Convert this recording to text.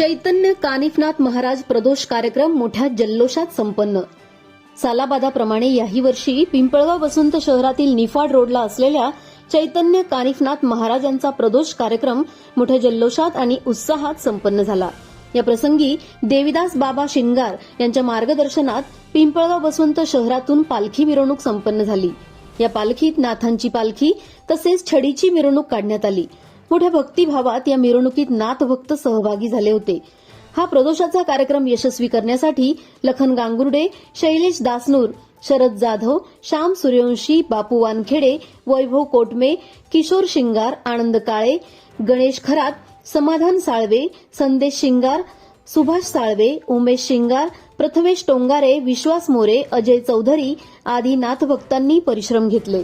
चैतन्य कानिफनाथ महाराज प्रदोष कार्यक्रम मोठ्या जल्लोषात संपन्न. सालाबादाप्रमाणे याही वर्षी पिंपळगाव वसंत शहरातील निफाड रोडला असलेल्या चैतन्य कानिफनाथ महाराजांचा प्रदोष कार्यक्रम मोठ्या जल्लोषात आणि उत्साहात संपन्न झाला. या प्रसंगी देविदास बाबा शिंगार यांच्या मार्गदर्शनात पिंपळगाव वसंत शहरातून पालखी मिरवणूक संपन्न झाली. या पालखीत नाथांची पालखी तसेच छडीची मिरवणूक काढण्यात आली. मोठ्या भक्तिभावात या मिरवणुकीत नाथभक्त सहभागी झाले होते. हा प्रदोषाचा कार्यक्रम यशस्वी करण्यासाठी लखन गांगुर्डे शैलेश दासनूर शरद जाधव श्याम सूर्यवंशी बापू वानखेडे वैभव कोटमे किशोर शिंगार आनंद काळे गणेश खरात समाधान साळवे संदेश शिंगार सुभाष साळवे उमेश शिंगार प्रथमेश टोंगारे विश्वास मोरे अजय चौधरी आदी नाथभक्तांनी परिश्रम घेतले.